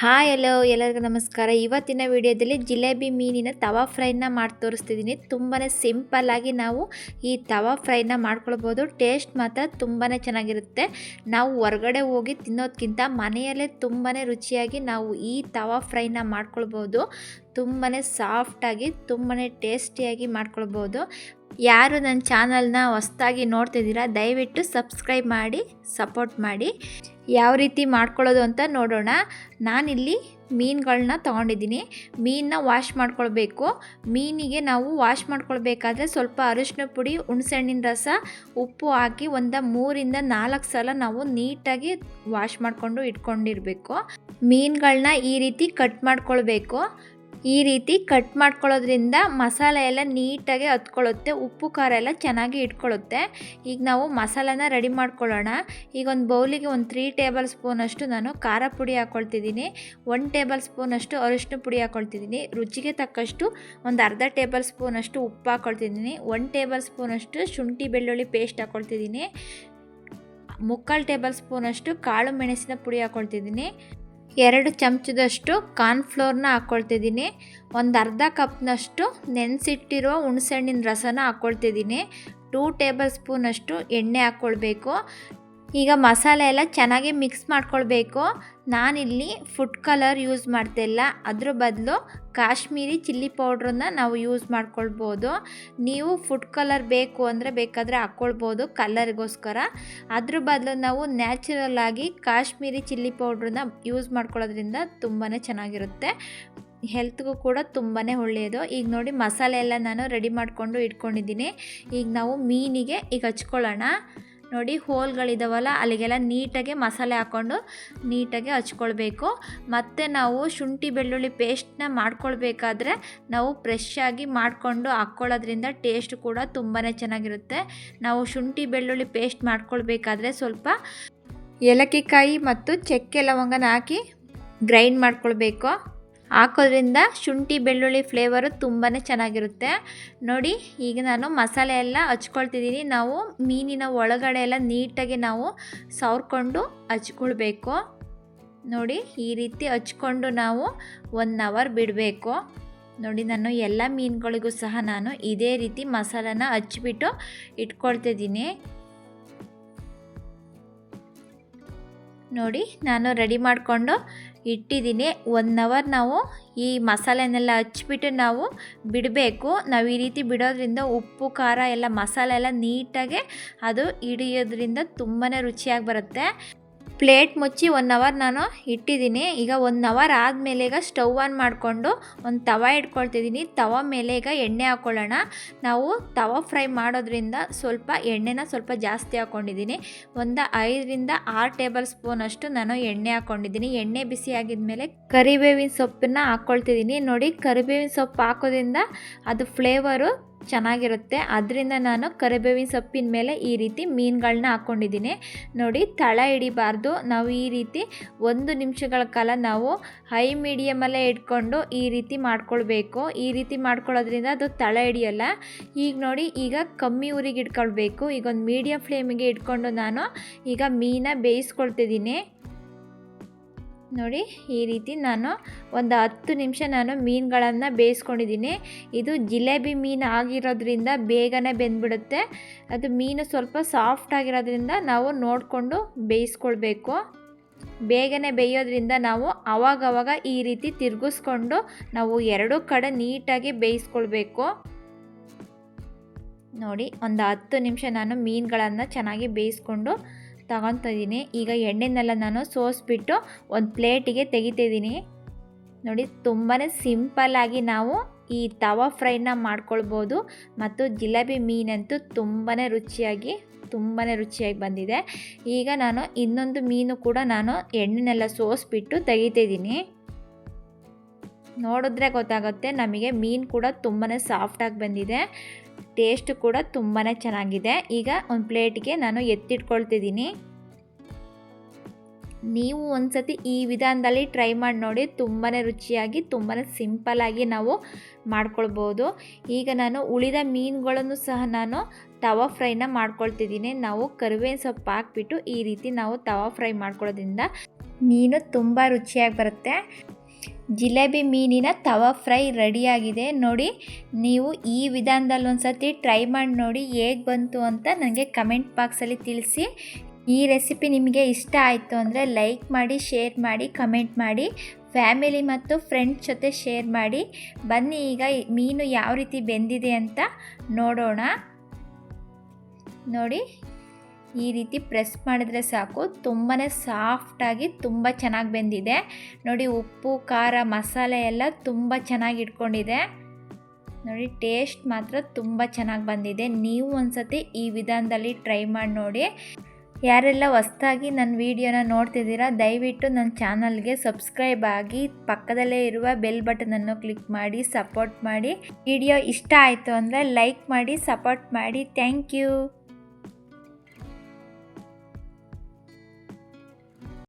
Hi hello ಎಲ್ಲರಿಗೂ ನಮಸ್ಕಾರ. ಇವತ್ತಿನ ವಿಡಿಯೋದಲ್ಲಿ ಜಿಲೇಬಿ ಮೀನಿನ ತವಾ ಫ್ರೈನ ಮಾಡಿ ತೋರಿಸ್ತಿದ್ದೀನಿ. ತುಂಬಾ ಸಿಂಪಲ್ಲಾಗಿ ನಾವು ಈ ತವಾ ಫ್ರೈನ ಮಾಡ್ಕೊಳ್ಬೋದು. ಟೇಸ್ಟ್ ಮಾತ್ರ ತುಂಬಾ ಚೆನ್ನಾಗಿರುತ್ತೆ. ನಾವು ಹೊರಗಡೆ ಹೋಗಿ ತಿನ್ನೋದಕ್ಕಿಂತ ಮನೆಯಲ್ಲೇ ತುಂಬಾ ರುಚಿಯಾಗಿ ನಾವು ಈ ತವಾ ಫ್ರೈನ ಮಾಡ್ಕೊಳ್ಬೋದು. ತುಂಬಾ ಸಾಫ್ಟಾಗಿ ತುಂಬಾ ಟೇಸ್ಟಿಯಾಗಿ ಮಾಡ್ಕೊಳ್ಬೋದು. ಯಾರು ನನ್ನ ಚಾನಲ್ನ ಹೊಸ್ದಾಗಿ ನೋಡ್ತಿದ್ದೀರಾ, ದಯವಿಟ್ಟು ಸಬ್ಸ್ಕ್ರೈಬ್ ಮಾಡಿ, ಸಪೋರ್ಟ್ ಮಾಡಿ. ಯಾವ ರೀತಿ ಮಾಡ್ಕೊಳ್ಳೋದು ಅಂತ ನೋಡೋಣ. ನಾನಿಲ್ಲಿ ಮೀನುಗಳನ್ನ ತೊಗೊಂಡಿದ್ದೀನಿ. ಮೀನನ್ನ ವಾಶ್ ಮಾಡ್ಕೊಳ್ಬೇಕು. ಮೀನಿಗೆ ನಾವು ವಾಶ್ ಮಾಡ್ಕೊಳ್ಬೇಕಾದ್ರೆ ಸ್ವಲ್ಪ ಅರಿಶಿನ ಪುಡಿ, ಹುಣಸೆಹಣ್ಣಿನ ರಸ, ಉಪ್ಪು ಹಾಕಿ ಒಂದು ಮೂರಿಂದ ನಾಲ್ಕು ಸಲ ನಾವು ನೀಟಾಗಿ ವಾಶ್ ಮಾಡಿಕೊಂಡು ಇಟ್ಕೊಂಡಿರಬೇಕು. ಮೀನುಗಳನ್ನ ಈ ರೀತಿ ಕಟ್ ಮಾಡ್ಕೊಳ್ಬೇಕು. ಈ ರೀತಿ ಕಟ್ ಮಾಡ್ಕೊಳ್ಳೋದ್ರಿಂದ ಮಸಾಲೆ ಎಲ್ಲ ನೀಟಾಗಿ ಹತ್ಕೊಳ್ಳುತ್ತೆ, ಉಪ್ಪು, ಖಾರ ಎಲ್ಲ ಚೆನ್ನಾಗಿ ಇಟ್ಕೊಳ್ಳುತ್ತೆ. ಈಗ ನಾವು ಮಸಾಲಾನ ರೆಡಿ ಮಾಡ್ಕೊಳ್ಳೋಣ. ಈಗ ಒಂದು ಬೌಲಿಗೆ ಒಂದು ತ್ರೀ ಟೇಬಲ್ ಸ್ಪೂನಷ್ಟು ನಾನು ಖಾರ ಪುಡಿ ಹಾಕ್ಕೊಳ್ತಿದ್ದೀನಿ ಒನ್ ಟೇಬಲ್ ಸ್ಪೂನಷ್ಟು ಅರಿಶಿನ ಪುಡಿ ಹಾಕ್ಕೊಳ್ತಿದ್ದೀನಿ ರುಚಿಗೆ ತಕ್ಕಷ್ಟು ಒಂದು ಅರ್ಧ ಟೇಬಲ್ ಸ್ಪೂನಷ್ಟು ಉಪ್ಪು ಹಾಕ್ಕೊಳ್ತಿದ್ದೀನಿ ಒನ್ ಟೇಬಲ್ ಸ್ಪೂನಷ್ಟು ಶುಂಠಿ ಬೆಳ್ಳುಳ್ಳಿ ಪೇಸ್ಟ್ ಹಾಕ್ಕೊಳ್ತಿದ್ದೀನಿ ಮುಕ್ಕಾಲು ಟೇಬಲ್ ಸ್ಪೂನಷ್ಟು ಕಾಳು ಮೆಣಸಿನ ಪುಡಿ ಹಾಕ್ಕೊಳ್ತಿದ್ದೀನಿ ಎರಡು ಚಮಚದಷ್ಟು ಕಾರ್ನ್ಫ್ಲೋರ್ನ ಹಾಕ್ಕೊಳ್ತಿದ್ದೀನಿ ಒಂದು ಅರ್ಧ ಕಪ್ನಷ್ಟು ನೆನೆಸಿಟ್ಟಿರೋ ಹುಣಸೆಹಣ್ಣಿನ ರಸನ ಹಾಕ್ಕೊಳ್ತಿದ್ದೀನಿ ಟೂ ಟೇಬಲ್ ಸ್ಪೂನಷ್ಟು ಎಣ್ಣೆ ಹಾಕ್ಕೊಳ್ಬೇಕು ಈಗ ಮಸಾಲೆ ಎಲ್ಲ ಚೆನ್ನಾಗಿ ಮಿಕ್ಸ್ ಮಾಡ್ಕೊಳ್ಬೇಕು. ನಾನಿಲ್ಲಿ ಫುಡ್ ಕಲರ್ ಯೂಸ್ ಮಾಡ್ತಿಲ್ಲ ಅದ್ರ ಬದಲು ಕಾಶ್ಮೀರಿ ಚಿಲ್ಲಿ ಪೌಡ್ರನ್ನ ನಾವು ಯೂಸ್ ಮಾಡ್ಕೊಳ್ಬೋದು. ನೀವು ಫುಡ್ ಕಲರ್ ಬೇಕು ಅಂದರೆ ಬೇಕಾದರೆ ಹಾಕ್ಕೊಳ್ಬೋದು ಕಲರ್ಗೋಸ್ಕರ ಅದ್ರ ಬದಲು ನಾವು ನ್ಯಾಚುರಲ್ ಆಗಿ ಕಾಶ್ಮೀರಿ ಚಿಲ್ಲಿ ಪೌಡ್ರನ್ನ ಯೂಸ್ ಮಾಡ್ಕೊಳ್ಳೋದ್ರಿಂದ ತುಂಬಾ ಚೆನ್ನಾಗಿರುತ್ತೆ. ಹೆಲ್ತ್ಗೂ ಕೂಡ ತುಂಬಾ ಒಳ್ಳೆಯದು. ಈಗ ನೋಡಿ ಮಸಾಲೆ ಎಲ್ಲ ನಾನು ರೆಡಿ ಮಾಡಿಕೊಂಡು ಇಟ್ಕೊಂಡಿದ್ದೀನಿ. ಈಗ ನಾವು ಮೀನಿಗೆ ಈಗ ಹಚ್ಕೊಳ್ಳೋಣ. ನೋಡಿ ಹೋಲ್ಗಳಿದಾವಲ್ಲ, ಅಲ್ಲಿಗೆಲ್ಲ ನೀಟಾಗಿ ಮಸಾಲೆ ಹಾಕ್ಕೊಂಡು ನೀಟಾಗಿ ಹಚ್ಕೊಳ್ಬೇಕು. ಮತ್ತು ನಾವು ಶುಂಠಿ ಬೆಳ್ಳುಳ್ಳಿ ಪೇಸ್ಟ್ನ ಮಾಡ್ಕೊಳ್ಬೇಕಾದ್ರೆ ನಾವು ಫ್ರೆಶ್ ಆಗಿ ಮಾಡಿಕೊಂಡು ಹಾಕ್ಕೊಳ್ಳೋದ್ರಿಂದ ಟೇಸ್ಟ್ ಕೂಡ ತುಂಬಾ ಚೆನ್ನಾಗಿರುತ್ತೆ. ನಾವು ಶುಂಠಿ ಬೆಳ್ಳುಳ್ಳಿ ಪೇಸ್ಟ್ ಮಾಡ್ಕೊಳ್ಬೇಕಾದ್ರೆ ಸ್ವಲ್ಪ ಏಲಕ್ಕಿಕಾಯಿ ಮತ್ತು ಚಕ್ಕೆ ಲವಂಗನ ಹಾಕಿ ಗ್ರೈಂಡ್ ಮಾಡ್ಕೊಳ್ಬೇಕು. ಹಾಕೋದ್ರಿಂದ ಶುಂಠಿ ಬೆಳ್ಳುಳ್ಳಿ ಫ್ಲೇವರು ತುಂಬಾ ಚೆನ್ನಾಗಿರುತ್ತೆ. ನೋಡಿ, ಈಗ ನಾನು ಮಸಾಲೆ ಎಲ್ಲ ಹಚ್ಕೊಳ್ತಿದ್ದೀನಿ. ನಾವು ಮೀನಿನ ಒಳಗಡೆ ಎಲ್ಲ ನೀಟಾಗಿ ನಾವು ಸವರ್ಕೊಂಡು ಹಚ್ಕೊಳ್ಬೇಕು. ನೋಡಿ, ಈ ರೀತಿ ಹಚ್ಕೊಂಡು ನಾವು ಒನ್ ಅವರ್ ಬಿಡಬೇಕು. ನೋಡಿ, ನಾನು ಎಲ್ಲ ಮೀನುಗಳಿಗೂ ಸಹ ನಾನು ಇದೇ ರೀತಿ ಮಸಾಲಾನ ಹಚ್ಬಿಟ್ಟು ಇಟ್ಕೊಳ್ತಿದ್ದೀನಿ. ನೋಡಿ, ನಾನು ರೆಡಿ ಮಾಡಿಕೊಂಡು ಇಟ್ಟಿದ್ದೀನಿ. ಒನ್ ಅವರ್ ನಾವು ಈ ಮಸಾಲೆನೆಲ್ಲ ಹಚ್ಬಿಟ್ಟು ನಾವು ಬಿಡಬೇಕು. ನಾವು ಈ ರೀತಿ ಬಿಡೋದ್ರಿಂದ ಉಪ್ಪು, ಖಾರ ಎಲ್ಲ ಮಸಾಲೆ ಎಲ್ಲ ನೀಟಾಗಿ ಅದು ಹಿಡಿಯೋದ್ರಿಂದ ತುಂಬಾ ರುಚಿಯಾಗಿ ಬರುತ್ತೆ. ಪ್ಲೇಟ್ ಮುಚ್ಚಿ ಒನ್ ಅವರ್ ನಾನು ಇಟ್ಟಿದ್ದೀನಿ. ಈಗ ಒನ್ ಅವರ್ ಆದಮೇಲೆ ಈಗ ಸ್ಟವ್ ಆನ್ ಮಾಡಿಕೊಂಡು ಒಂದು ತವ ಇಟ್ಕೊಳ್ತಿದ್ದೀನಿ. ತವ ಮೇಲೆ ಈಗ ಎಣ್ಣೆ ಹಾಕ್ಕೊಳ್ಳೋಣ ನಾವು ತವ ಫ್ರೈ ಮಾಡೋದ್ರಿಂದ ಸ್ವಲ್ಪ ಎಣ್ಣೆನ ಸ್ವಲ್ಪ ಜಾಸ್ತಿ ಹಾಕ್ಕೊಂಡಿದ್ದೀನಿ ಒಂದು ಐದರಿಂದ ಆರು ಟೇಬಲ್ ಸ್ಪೂನ್ ಅಷ್ಟು ನಾನು ಎಣ್ಣೆ ಹಾಕ್ಕೊಂಡಿದ್ದೀನಿ ಎಣ್ಣೆ ಬಿಸಿ ಆಗಿದ್ಮೇಲೆ ಕರಿಬೇವಿನ ಸೊಪ್ಪನ್ನ ಹಾಕ್ಕೊಳ್ತಿದ್ದೀನಿ ನೋಡಿ ಕರಿಬೇವಿನ ಸೊಪ್ಪು ಹಾಕೋದ್ರಿಂದ ಅದು ಫ್ಲೇವರು ಚೆನ್ನಾಗಿರುತ್ತೆ. ಅದರಿಂದ ನಾನು ಕರಿಬೇವಿನ ಸೊಪ್ಪಿನ ಮೇಲೆ ಈ ರೀತಿ ಮೀನುಗಳನ್ನ ಹಾಕ್ಕೊಂಡಿದ್ದೀನಿ ನೋಡಿ, ತಳ ಹಿಡಿಬಾರ್ದು. ನಾವು ಈ ರೀತಿ ಒಂದು ನಿಮಿಷಗಳ ಕಾಲ ನಾವು ಹೈ ಮೀಡಿಯಮಲ್ಲೇ ಇಟ್ಕೊಂಡು ಈ ರೀತಿ ಮಾಡ್ಕೊಳ್ಬೇಕು. ಈ ರೀತಿ ಮಾಡ್ಕೊಳ್ಳೋದ್ರಿಂದ ಅದು ತಳ ಹಿಡಿಯಲ್ಲ. ಈಗ ನೋಡಿ, ಈಗ ಕಮ್ಮಿ ಊರಿಗೆ ಇಟ್ಕೊಳ್ಬೇಕು. ಈಗ ಒಂದು ಮೀಡಿಯಮ್ ಫ್ಲೇಮಿಗೆ ಇಟ್ಕೊಂಡು ನಾನು ಈಗ ಮೀನ ಬೇಯಿಸ್ಕೊಳ್ತಿದ್ದೀನಿ. ನೋಡಿ, ಈ ರೀತಿ ನಾನು ಒಂದು ಹತ್ತು ನಿಮಿಷ ನಾನು ಮೀನುಗಳನ್ನು ಬೇಯಿಸ್ಕೊಂಡಿದ್ದೀನಿ. ಇದು ಜಿಲೇಬಿ ಮೀನು ಆಗಿರೋದ್ರಿಂದ ಬೇಗನೆ ಬೆಂದ್ಬಿಡುತ್ತೆ. ಅದು ಮೀನು ಸ್ವಲ್ಪ ಸಾಫ್ಟ್ ಆಗಿರೋದ್ರಿಂದ ನಾವು ನೋಡಿಕೊಂಡು ಬೇಯಿಸ್ಕೊಳ್ಬೇಕು. ಬೇಗನೆ ಬೇಯೋದ್ರಿಂದ ನಾವು ಅವಾಗವಾಗ ಈ ರೀತಿ ತಿರುಗಿಸ್ಕೊಂಡು ನಾವು ಎರಡೂ ಕಡೆ ನೀಟಾಗಿ ಬೇಯಿಸ್ಕೊಳ್ಬೇಕು. ನೋಡಿ, ಒಂದು ಹತ್ತು ನಿಮಿಷ ನಾನು ಮೀನುಗಳನ್ನು ಚೆನ್ನಾಗಿ ಬೇಯಿಸ್ಕೊಂಡು ತಗೊತಿದ್ದೀನಿ ಈಗ ಎಣ್ಣೆನೆಲ್ಲ ನಾನು ಸೋಸ್ಬಿಟ್ಟು ಒಂದು ಪ್ಲೇಟಿಗೆ ತೆಗಿತಿದ್ದೀನಿ ನೋಡಿ ತುಂಬಾ ಸಿಂಪಲ್ಲಾಗಿ ನಾವು ಈ ತವಾ ಫ್ರೈನ ಮಾಡ್ಕೊಳ್ಬೋದು. ಮತ್ತು ಜಿಲೇಬಿ ಮೀನಂತೂ ತುಂಬಾ ರುಚಿಯಾಗಿ ತುಂಬಾ ರುಚಿಯಾಗಿ ಬಂದಿದೆ. ಈಗ ನಾನು ಇನ್ನೊಂದು ಮೀನು ಕೂಡ ನಾನು ಎಣ್ಣೆನೆಲ್ಲ ಸೋಸ್ಬಿಟ್ಟು ತೆಗಿತಿದ್ದೀನಿ ನೋಡಿದ್ರೆ ಗೊತ್ತಾಗುತ್ತೆ, ನಮಗೆ ಮೀನು ಕೂಡ ತುಂಬಾ ಸಾಫ್ಟಾಗಿ ಬಂದಿದೆ. ಟೇಸ್ಟ್ ಕೂಡ ತುಂಬಾ ಚೆನ್ನಾಗಿದೆ. ಈಗ ಒಂದು ಪ್ಲೇಟ್ಗೆ ನಾನು ಎತ್ತಿಟ್ಕೊಳ್ತಿದ್ದೀನಿ. ನೀವು ಒಂದ್ಸತಿ ಈ ವಿಧಾನದಲ್ಲಿ ಟ್ರೈ ಮಾಡಿ ನೋಡಿ ತುಂಬಾ ರುಚಿಯಾಗಿ ತುಂಬಾ ಸಿಂಪಲ್ಲಾಗಿ ನಾವು ಮಾಡ್ಕೊಳ್ಬೋದು. ಈಗ ನಾನು ಉಳಿದ ಮೀನುಗಳನ್ನು ಸಹ ನಾನು ತವಾ ಫ್ರೈನ ಮಾಡ್ಕೊಳ್ತಿದ್ದೀನಿ. ನಾವು ಕರಿಬೇವಿನ ಸೊಪ್ಪು ಹಾಕ್ಬಿಟ್ಟು ಈ ರೀತಿ ನಾವು ತವಾ ಫ್ರೈ ಮಾಡ್ಕೊಳ್ಳೋದ್ರಿಂದ ಮೀನು ತುಂಬ ರುಚಿಯಾಗಿ ಬರುತ್ತೆ. ಜಿಲೇಬಿ ಮೀನಿನ ತವಾ ಫ್ರೈ ರೆಡಿಯಾಗಿದೆ. ನೋಡಿ, ನೀವು ಈ ವಿಧಾನದಲ್ಲಿ ಒಂದು ಸತಿ ಟ್ರೈ ಮಾಡಿ ನೋಡಿ ಹೇಗೆ ಬಂತು ಅಂತ ನನಗೆ ಕಮೆಂಟ್ ಬಾಕ್ಸಲ್ಲಿ ತಿಳಿಸಿ. ಈ ರೆಸಿಪಿ ನಿಮಗೆ ಇಷ್ಟ ಆಯಿತು ಅಂದರೆ ಲೈಕ್ ಮಾಡಿ, ಶೇರ್ ಮಾಡಿ, ಕಮೆಂಟ್ ಮಾಡಿ, ಫ್ಯಾಮಿಲಿ ಮತ್ತು ಫ್ರೆಂಡ್ಸ್ ಜೊತೆ ಶೇರ್ ಮಾಡಿ. ಬನ್ನಿ ಈಗ ಮೀನು ಯಾವ ರೀತಿ ಬೆಂದಿದೆ ಅಂತ ನೋಡೋಣ. ನೋಡಿ ಈ ರೀತಿ ಪ್ರೆಸ್ ಮಾಡಿದ್ರೆ ಸಾಕು. ತುಂಬಾ ಸಾಫ್ಟಾಗಿ ತುಂಬ ಚೆನ್ನಾಗಿ ಬೆಂದಿದೆ. ನೋಡಿ ಉಪ್ಪು, ಖಾರ, ಮಸಾಲೆ ಎಲ್ಲ ತುಂಬ ಚೆನ್ನಾಗಿ ಇಟ್ಕೊಂಡಿದೆ. ನೋಡಿ ಟೇಸ್ಟ್ ಮಾತ್ರ ತುಂಬ ಚೆನ್ನಾಗಿ ಬಂದಿದೆ. ನೀವು ಒಂದ್ಸತಿ ಈ ವಿಧಾನದಲ್ಲಿ ಟ್ರೈ ಮಾಡಿ ನೋಡಿ. ಯಾರೆಲ್ಲ ಹೊಸ್ದಾಗಿ ನನ್ನ ವೀಡಿಯೋನ ನೋಡ್ತಿದ್ದೀರಾ, ದಯವಿಟ್ಟು ನನ್ನ ಚಾನಲ್ಗೆ ಸಬ್ಸ್ಕ್ರೈಬ್ ಆಗಿ ಪಕ್ಕದಲ್ಲೇ ಇರುವ ಬೆಲ್ ಬಟನನ್ನು ಕ್ಲಿಕ್ ಮಾಡಿ, ಸಪೋರ್ಟ್ ಮಾಡಿ. ವಿಡಿಯೋ ಇಷ್ಟ ಆಯಿತು ಅಂದರೆ ಲೈಕ್ ಮಾಡಿ, ಸಪೋರ್ಟ್ ಮಾಡಿ. Thank you.